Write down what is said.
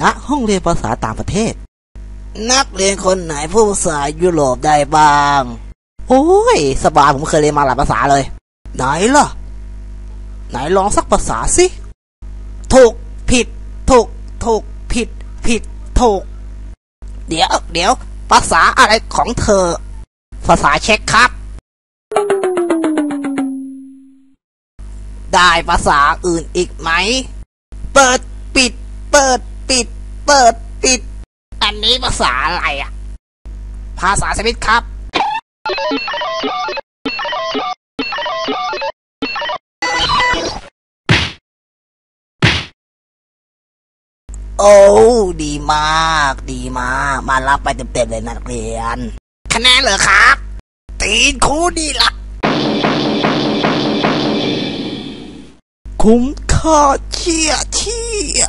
ณห้องเรียนภาษาต่างประเทศ นักเรียนคนไหนพูดภาษายุโรปได้บ้าง โอ้ย สบายผมเคยเรียนมาหลายภาษาเลย ไหนล่ะ ไหนลองสักภาษาสิ ถูก ผิด ถูก ถูก ผิด ผิด ถูก เดี๋ยว เดี๋ยว ภาษาอะไรของเธอ ภาษาเช็คครับ ได้ภาษาอื่นอีกไหม เปิด ปิด เปิด ปิด เปิดปิด อันนี้ภาษาอะไรอะ ภาษาสวิตครับ โอ้ ดีมาก ดีมาก มารับไปเต็มๆเลยนักเรียน คะแนนเหรอครับ ตีนครูดีละคุ้มค่าเชี่ยเชี่ย